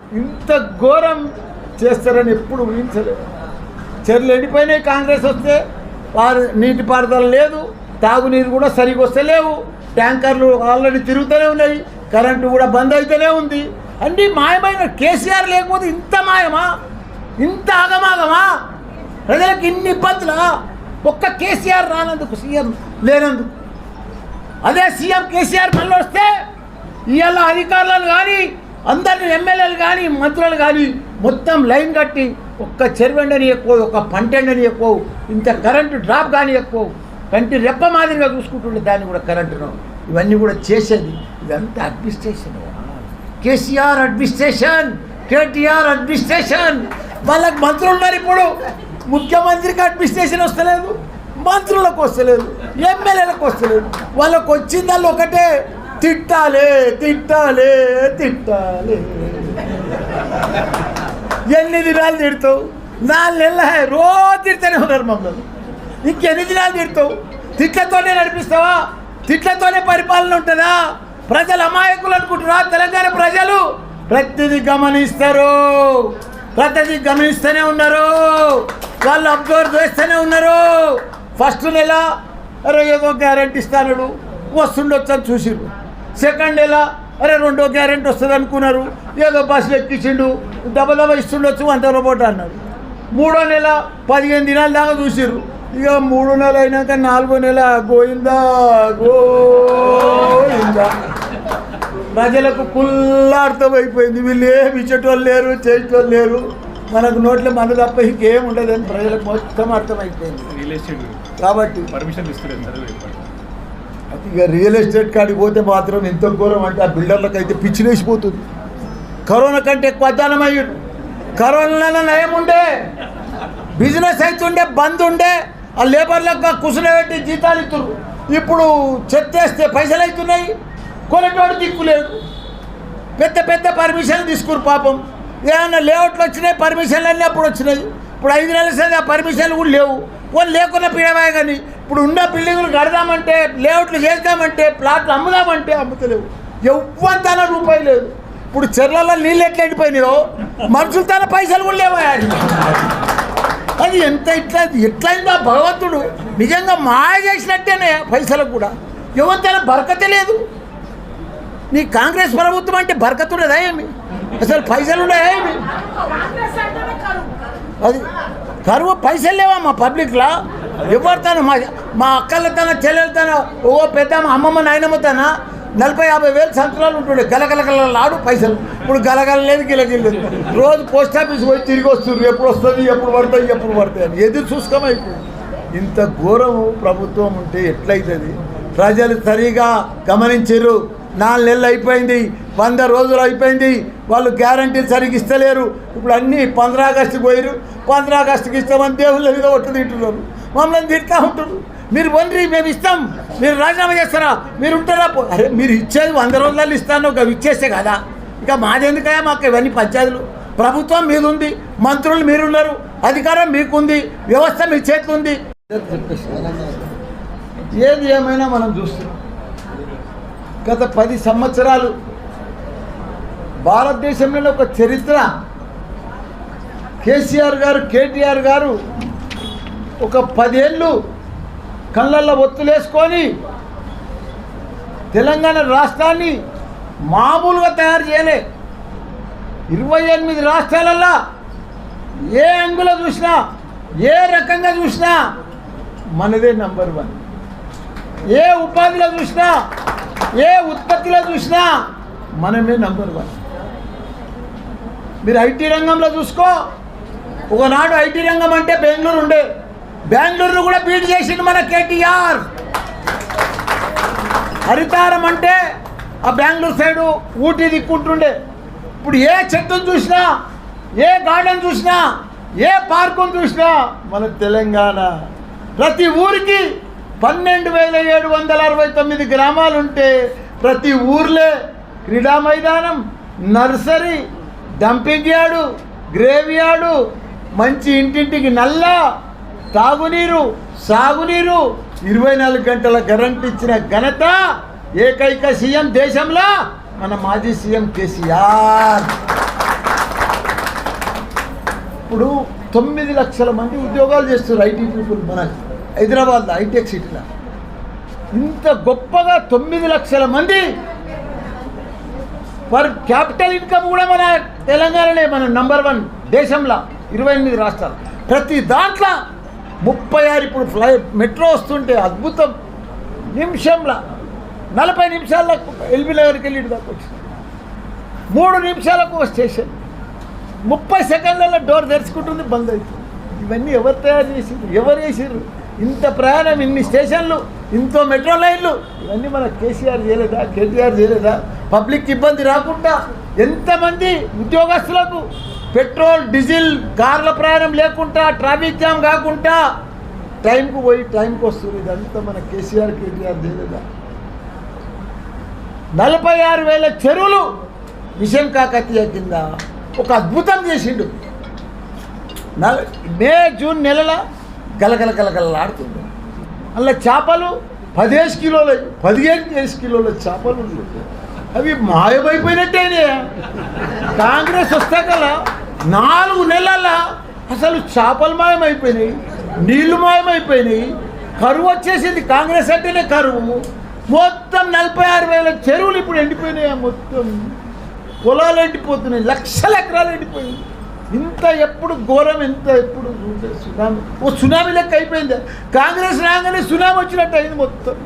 ఇంత ఘోరం చేస్తారని ఎప్పుడు ఊహించలేదు చెర్లు ఎండిపోయినాయి కాంగ్రెస్ వస్తే వారు నీటిపారుదల లేదు తాగునీరు కూడా సరిగా వస్తలేవు ట్యాంకర్లు ఆల్రెడీ తిరుగుతూనే ఉన్నాయి కరెంటు కూడా బంద్ అయితేనే ఉంది. అన్నీ మాయమైన కేసీఆర్ లేకపోతే ఇంత మాయమా? ఇంత ఆగమాగమా? ప్రజలకు ఇన్ని ఇబ్బందులా? ఒక్క కేసీఆర్ రానందుకు సీఎం లేనందుకు. అదే సీఎం కేసీఆర్ మళ్ళీ వస్తే ఇవాళ అధికారులను కానీ అందరిని ఎమ్మెల్యేలు కానీ మంత్రులు కానీ మొత్తం లైన్ కట్టి ఒక్క చెరువెండని ఎక్కువ ఒక పంటెండని ఎక్కువ ఇంత కరెంటు డ్రాప్ కానీ ఎక్కువ కంటి రెప్ప మాదిరిగా చూసుకుంటుండే దాన్ని కూడా కరెంటును ఇవన్నీ కూడా చేసేది ఇదంతా administration. KCR administration KTR administration. వాళ్ళకి మంత్రులు ఉన్నారు ఇప్పుడు. ముఖ్యమంత్రికి అడ్మినిస్ట్రేషన్ వస్తలేదు మంత్రులకు వస్తలేదు ఎమ్మెల్యేలకు వస్తలేదు. వాళ్ళకు వచ్చిందల్లా ఒకటే తిట్టాలే తిట్టాలే తిట్టాలే. ఎన్ని దినాలు తిడతావు? నాలుగు నెలల రోజు తిడతానే ఉన్నారు మమ్మల్ని. ఇంకెన్ని దినాలు తిడతావు? తిట్లతోనే నడిపిస్తావా? తిట్లతోనే పరిపాలన ఉంటుందా? ప్రజలు అమాయకులు అనుకుంటున్నారా? తెలంగాణ ప్రజలు? ప్రతిదీ గమనిస్తారు. ప్రతిదీ గమనిస్తూనే ఉన్నారు. వాళ్ళు అబ్జర్వ్ చేస్తూనే ఉన్నారు. ఫస్ట్ నెల అరే ఏదో గ్యారెంటీ ఇస్తాను వస్తుండొచ్చని చూసిరు సెకండ్ నెల అరే రెండో గ్యారెంటీ వస్తుంది అనుకున్నారు. ఏదో బస్సులు ఎక్కించిండు. దెబ్బ దెబ్బ ఇస్తుండొచ్చు అంత రోబోట్ అన్నారు. మూడో నెల పదిహేను దినాల దాకా చూసిర్రు. ఇక మూడు నెల అయినాక నాలుగో నెల గోయిందా? గోయిందా? ప్రజలకు కుల్లా అర్థమైపోయింది. వీళ్ళు ఏమి ఇచ్చేటోళ్ళు లేరు చేసేటోళ్ళు లేరు. మనకు నోట్లో మన తప్ప ఇంకేం ఉండదని ప్రజలకు మొత్తం అర్థమైపోయింది. కాబట్టి పర్మిషన్ ఇస్తారు సార్ ఇక రియల్ ఎస్టేట్ కాడికి పోతే మాత్రం ఎంత ఘోరం అంటే ఆ బిల్డర్లకు అయితే పిచ్చిలేసిపోతుంది కరోనా కంటే ఎక్కువ అధ్వానం అయ్యారు కరోనా నయం ఉండే బిజినెస్ అవుతుండే బంద్ ఉండే ఆ లేబర్లకు కుసునబెట్టి జీతాలు ఇస్తున్నారు ఇప్పుడు చెత్తేస్తే పైసలు అవుతున్నాయి కొనేటోడు దిక్కులేదు పెద్ద పెద్ద పర్మిషన్లు తీసుకురు పాపం. ఏమన్నా లేఅవుట్లు వచ్చినాయి పర్మిషన్లు అన్నీ అప్పుడు వచ్చినాయి. ఇప్పుడు ఐదు నెలల సరే ఆ పర్మిషన్లు కూడా లేవు. వాళ్ళు లేకున్నా పీడవాయ కానీ ఇప్పుడు ఉన్న బిల్డింగులు కడదామంటే లేఅవుట్లు చేద్దామంటే ప్లాట్లు అమ్ముదామంటే అమ్ముతలేవు. ఎవ్వంతన రూపాయి లేదు. ఇప్పుడు చెర్లలో నీళ్ళు ఎట్లా ఎండిపోయినాయో? మనుషులు తన పైసలు కూడా లేవా అది ఎంత ఇట్లా ఎట్లయిందో భగవంతుడు నిజంగా మాయ చేసినట్టేనే పైసలకు కూడా. ఎవరితేన బరకతే లేదు. నీ కాంగ్రెస్ ప్రభుత్వం అంటే బరకతుండదా ఏమి? అసలు పైసలు ఉన్నాయా ఏమి? అది కరువు పైసలు లేవా మా పబ్లిక్లా? ఎవరితోన మా మా అక్కలతో చెల్లెలతో ఓ పెద్ద అమ్మమ్మ నాయనమ్మ తన నలభై యాభై వేలు సంవత్సరాలు ఉంటుండే. గలగలగలాడు పైసలు. ఇప్పుడు గలగల లేదు గిలగిలేదు రోజు పోస్ట్ ఆఫీస్ పోయి తిరిగి వస్తున్నారు ఎప్పుడు వస్తుంది ఎప్పుడు పడుతుంది ఎప్పుడు పడతాయి అని. ఎదురు చూసుకోమైపోయింది ఇంత ఘోరము ప్రభుత్వం ఉంటే ఎట్లయితుంది? ప్రజలు సరిగా గమనించారు నాలుగు నెలలు అయిపోయింది. వంద రోజులు అయిపోయింది. వాళ్ళు గ్యారంటీ సరిగ్గా ఇస్తలేరు. ఇప్పుడు అన్నీ పంద్రాగస్టుకి పోయారు పంద్రా ఆగస్టుకి ఇస్తామని దేవుళ్ళ మీద ఒట్టు తింటున్నారు. మమ్మల్ని తిడతా ఉంటారు. మీరు వండ్రి మేము ఇస్తాం. మీరు రాజీనామా చేస్తారా? మీరు ఉంటారా? అరే మీరు ఇచ్చేది వంద రోజులలో ఇస్తాను. ఒక ఇచ్చేస్తే కదా. ఇక మాదెందుకయా మాకు ఇవన్నీ పంచాయతీలు. ప్రభుత్వం మీద ఉంది మంత్రులు మీరున్నారు. అధికారం మీకుంది. వ్యవస్థ మీ చేతిలో ఉంది ఏది ఏమైనా మనం చూస్తున్నాం. గత పది సంవత్సరాలు భారతదేశంలోనే ఒక చరిత్ర. కేసీఆర్ గారు కేటీఆర్ గారు ఒక పదేళ్ళు కళ్ళల్లో ఒత్తులేసుకొని తెలంగాణ రాష్ట్రాన్ని మామూలుగా తయారు చేయలే. ఇరవై ఎనిమిది రాష్ట్రాలల్లో ఏ అంగులో చూసినా ఏ రకంగా చూసినా మనదే నంబర్ వన్. ఏ ఉపాధిలో చూసినా ఏ ఉత్పత్తిలో చూసినా మనమే నంబర్ వన్. మీరు ఐటీ రంగంలో చూసుకో. ఒకనాడు ఐటీ రంగం అంటే బెంగళూరు ఉండే. బెంగళూరును కూడా బీట్ చేసింది మన కేటీఆర్. హరితారం అంటే ఆ బెంగళూరు సైడు ఊటీ దిక్కుంటుండే. ఇప్పుడు ఏ చెట్టును చూసినా ఏ గార్డెన్ చూసినా ఏ పార్కును చూసినా మన తెలంగాణ. ప్రతి ఊరికి పన్నెండు వేల ఏడు వందల అరవై తొమ్మిది గ్రామాలు ఉంటే ప్రతి ఊర్లే క్రీడా మైదానం nursery dumping yard grave yard మంచి ఇంటింటికి నల్లా తాగునీరు సాగునీరు ఇరవై నాలుగు గంటల కరెంట్ ఇచ్చిన ఘనత ఏకైక సీఎం దేశంలో మన మాజీ సీఎం కేసీఆర్. ఇప్పుడు తొమ్మిది లక్షల మంది ఉద్యోగాలు చేస్తారు ఐటీ పీపుల్ మన హైదరాబాద్లో హైటెక్ సిటీలో. ఇంత గొప్పగా తొమ్మిది లక్షల మంది పర్ క్యాపిటల్ ఇన్కమ్ కూడా మన తెలంగాణనే మన నంబర్ వన్ దేశంలో ఇరవై ఎనిమిది రాష్ట్రాలు. ప్రతి దాంట్లో ముప్పై ఆరు ఇప్పుడు ఫ్లై మెట్రో వస్తుంటే అద్భుతం. నిమిషంలో. నలభై నిమిషాల్లో ఎల్బీ నగర్కి వెళ్ళి దాకా వచ్చింది మూడు నిమిషాలకు ఒక స్టేషన్. ముప్పై సెకండ్లలో డోర్ తెరుచుకుంటుంది బంద్ అవుతుంది. ఇవన్నీ ఎవరు తయారు చేసిండ్రు? ఎవరు చేసిండ్రు? ఇంత ప్రయాణం ఇన్ని స్టేషన్లు ఇంత మెట్రో లైన్లు ఇవన్నీ మన కేసీఆర్ చేయలేదా? కేటీఆర్ చేయలేదా? పబ్లిక్ ఇబ్బంది రాకుండా ఎంతమంది ఉద్యోగస్తులకు పెట్రోల్ డీజిల్ కార్ల ప్రయాణం లేకుండా ట్రాఫిక్ జామ్ కాకుండా టైంకు పోయి టైంకి వస్తుంది. ఇదంతా మన కేసీఆర్ కేటీఆర్ చేయలేదా నలభై ఆరు వేల చెరువులు మిషన్ కాకతీయ కింద ఒక అద్భుతం చేసిండు. నల మే జూన్ నెలల గలగల గలగలలాడుతుంది అందులో చేపలు పదిహేను కిలోలు పదిహేను వేసి కిలోల చేపలు ఉన్నాయి. అవి మాయమైపోయినట్టేనే. కాంగ్రెస్ వస్తే కదా నాలుగు నెలల అసలు చేపలు మాయమైపోయినాయి నీళ్ళు మాయమైపోయినాయి కరువు వచ్చేసింది కాంగ్రెస్ అంటేనే కరువు. మొత్తం నలభై ఆరు వేల చెరువులు ఇప్పుడు ఎండిపోయినాయి మొత్తం. పొలాలు ఎండిపోతున్నాయి లక్షల ఎకరాలు ఎండిపోయింది ఇంత ఎప్పుడు ఘోరం ఎంత ఎప్పుడు సునామీ ఓ సునామీ లెక్క అయిపోయింది. కాంగ్రెస్ రాగానే సునామీ వచ్చినట్టు అయింది మొత్తం.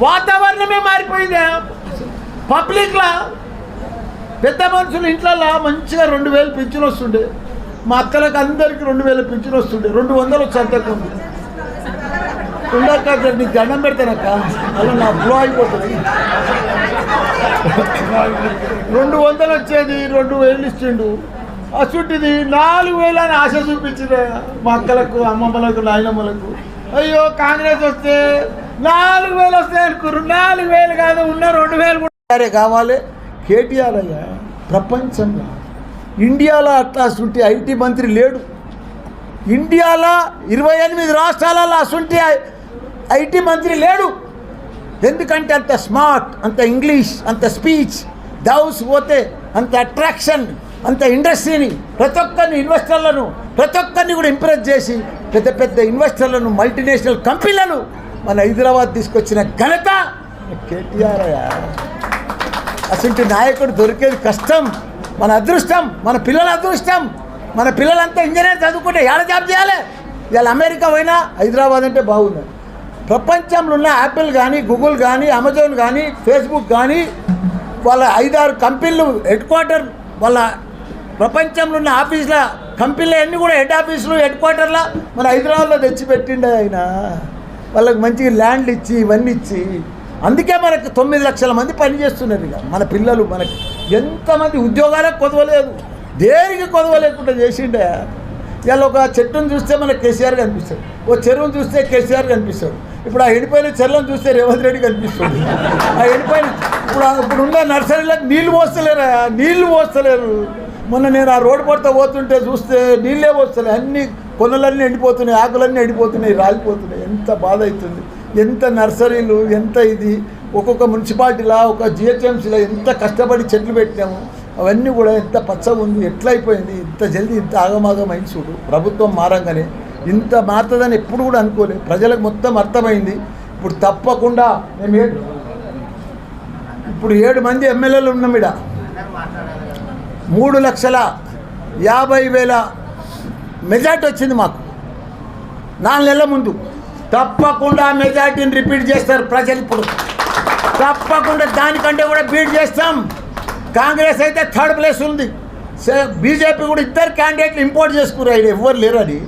వాతావరణమే మారిపోయిందా. పబ్లిక్లా పెద్ద మనుషులు ఇంట్లో మంచిగా రెండు వేలు పింఛన్ వస్తుండే. మా అక్కలకు అందరికీ రెండు వేలు పింఛన్ వస్తుండే. రెండు వందలు వచ్చి అంతకుంది ఉండక్క నీకు దండం పెడతానక్క. అలా నా బ్లో అయిపోతుంది. రెండు వందలు వచ్చేది రెండు వేలు ఇచ్చిండు అసుంటిది నాలుగు వేలు అని ఆశ చూపించింది మా అక్కలకు అమ్మమ్మలకు నాయనమ్మలకు. అయ్యో కాంగ్రెస్ వస్తే నాలుగు వేలు వస్తాయి అనుకున్నారు నాలుగు వేలు కాదు ఉన్న రెండు వేలు కూడా సరే కావాలి. కేటీఆర్ అయ్యా ప్రపంచంలో ఇండియాలో అట్లా అసుంటి ఐటీ మంత్రి లేడు. ఇండియాలో ఇరవై ఎనిమిది రాష్ట్రాలలో అసుంటి ఐటీ మంత్రి లేడు. ఎందుకంటే అంత స్మార్ట్ అంత ఇంగ్లీష్ అంత స్పీచ్ దౌస్ పోతే అంత అట్రాక్షన్ అంత ఇండస్ట్రీని ప్రతి ఒక్కరిని ఇన్వెస్టర్లను ప్రతి ఒక్కరిని కూడా ఇంప్రెస్ చేసి పెద్ద పెద్ద ఇన్వెస్టర్లను మల్టీనేషనల్ కంపెనీలను మన హైదరాబాద్ తీసుకొచ్చిన ఘనత కేటీఆర్ అయ్యా. అసలు నాయకుడు దొరికేది కష్టం మన అదృష్టం మన పిల్లల అదృష్టం. మన పిల్లలంతా ఇంజనీర్ చదువుకుంటే ఏడ జాబ్ చేయాలి? ఇవాళ అమెరికా పోయినా హైదరాబాద్ అంటే బాగుంది. ప్రపంచంలో ఉన్న యాపిల్ కానీ గూగుల్ కానీ అమెజాన్ కానీ ఫేస్బుక్ కానీ వాళ్ళ ఐదారు కంపెనీలు హెడ్ క్వార్టర్ వాళ్ళ ప్రపంచంలో ఉన్న ఆఫీసుల కంపెనీలు అన్నీ కూడా హెడ్ ఆఫీసులు హెడ్ క్వార్టర్లో మన హైదరాబాద్లో తెచ్చిపెట్టిండే ఆయన. వాళ్ళకి మంచిగా ల్యాండ్లు ఇచ్చి ఇవన్నీ ఇచ్చి అందుకే మనకు తొమ్మిది లక్షల మంది పనిచేస్తున్నారు ఇక. మన పిల్లలు మనకి ఎంతమంది ఉద్యోగాలకు కొదవలేదు. దేనికి కొదవలేకుండా చేసిండే. ఇవాళ ఒక చెట్టును చూస్తే మనకు కేసీఆర్ కనిపిస్తాడు. ఓ చెరువును చూస్తే కేసీఆర్ కనిపిస్తాడు. ఇప్పుడు ఆ ఎండిపోయిన చెరువును చూస్తే రేవంత్ రెడ్డి కనిపిస్తుంది ఆ ఎండిపోయిన ఇప్పుడు ఇప్పుడు ఉన్న నర్సరీలకు నీళ్ళు పోస్తలేరు? నీళ్ళు పోస్తలేరు. మొన్న నేను ఆ రోడ్డు పడితే పోతుంటే చూస్తే నీళ్ళే పోస్తలే అన్ని కొనలన్నీ ఎండిపోతున్నాయి ఆకులన్నీ ఎండిపోతున్నాయి రాలిపోతున్నాయి. ఎంత బాధ అవుతుంది. ఎంత నర్సరీలు ఎంత ఇది ఒక్కొక్క మున్సిపాలిటీలా ఒక జిహెచ్ఎంసీలో ఎంత కష్టపడి చెట్లు పెట్టాము అవన్నీ కూడా ఎంత పచ్చగా ఉంది ఎట్లయిపోయింది ఇంత జల్దీ ఇంత ఆగమాగం అయింది చూడు. ప్రభుత్వం మారంగానే ఇంత మారుతుందని ఎప్పుడు కూడా అనుకోలేదు ప్రజలకు మొత్తం అర్థమైంది. ఇప్పుడు తప్పకుండా మేము ఏడు ఇప్పుడు ఏడు మంది ఎమ్మెల్యేలు ఉన్నాం ఇడ. మూడు లక్షల యాభై వేల మెజార్టీ వచ్చింది మాకు. నాలుగు నెలల ముందు. తప్పకుండా మెజార్టీని రిపీట్ చేస్తారు ప్రజలు ఇప్పుడు. తప్పకుండా దానికంటే కూడా బీట్ చేస్తాం. కాంగ్రెస్ అయితే థర్డ్ ప్లేస్ ఉంది. బీజేపీ కూడా ఇద్దరు క్యాండిడేట్లు ఇంపోర్ట్ చేసుకున్నారు. ఆయన ఎవ్వరు లేరు అది.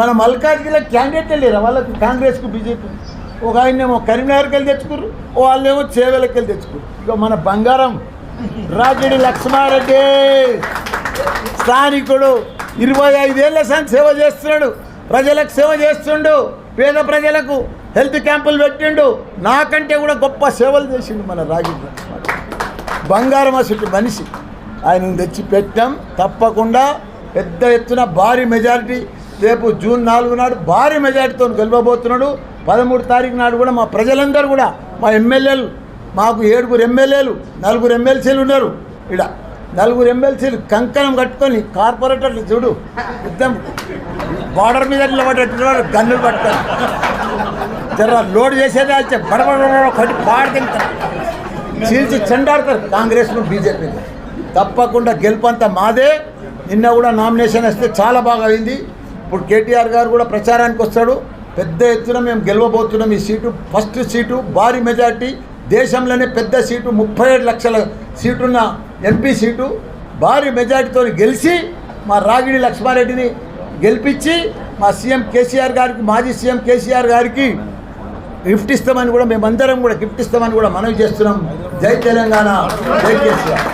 మన మల్కాజ్గిరిలో క్యాండిడేట్లే లేరు? వాళ్ళకి కాంగ్రెస్కు బీజేపీ. ఒక ఆయనేమో కరీంనగర్కి వెళ్ళి తెచ్చుకుర్రు వాళ్ళేమో చేవెలకి వెళ్ళి తెచ్చుకుర్రు ఇక మన బంగారం రాజడి లక్ష్మారెడ్డి. స్థానికుడు. ఇరవై ఐదేళ్ళ సంది సేవ చేస్తున్నాడు. ప్రజలకు సేవ చేస్తుండు. పేద ప్రజలకు హెల్త్ క్యాంపులు పెట్టిండు. నాకంటే కూడా గొప్ప సేవలు చేసిండు మన రాజేంద్ర బంగారం అసలు మనిషి. ఆయన తెచ్చి పెట్టాం. తప్పకుండా పెద్ద ఎత్తున భారీ మెజారిటీ. రేపు జూన్ నాలుగు నాడు భారీ మెజారిటీతో గెలవబోతున్నాడు. పదమూడు తారీఖు నాడు కూడా మా ప్రజలందరూ కూడా మా ఎమ్మెల్యేలు మాకు ఏడుగురు ఎమ్మెల్యేలు నలుగురు ఎమ్మెల్సీలు ఉన్నారు. ఇక్కడ నలుగురు ఎమ్మెల్సీలు కంకణం కట్టుకొని కార్పొరేటర్లు చూడు. యుద్ధం బార్డర్ మీద నిలబడేటువంటి వాళ్ళు గన్నులు పట్టుకొని. జర లోడ్ చేసేది అయితే బడబడ కొట్టి పాడుతుంటారు చీల్చి చెండాడతారు కాంగ్రెస్ను బీజేపీని తప్పకుండా గెలుపంతా మాదే నిన్న కూడా నామినేషన్ వస్తే చాలా బాగా అయింది ఇప్పుడు కేటీఆర్ గారు కూడా ప్రచారానికి వస్తాడు పెద్ద ఎత్తున మేము గెలవబోతున్నాం ఈ సీటు ఫస్ట్ సీటు భారీ మెజార్టీ దేశంలోనే పెద్ద సీటు ముప్పై ఏడు లక్షల సీటున్న ఎంపీ సీటు భారీ మెజార్టీతో గెలిచి మా రాగిడి లక్ష్మారెడ్డిని గెలిపించి మా సీఎం కేసీఆర్ గారికి మాజీ సీఎం కేసీఆర్ గారికి గిఫ్ట్ ఇస్తామని కూడా మేమందరం కూడా గిఫ్ట్ ఇస్తామని కూడా మనవి చేస్తున్నాం. జై తెలంగాణ జై కేసీఆర్.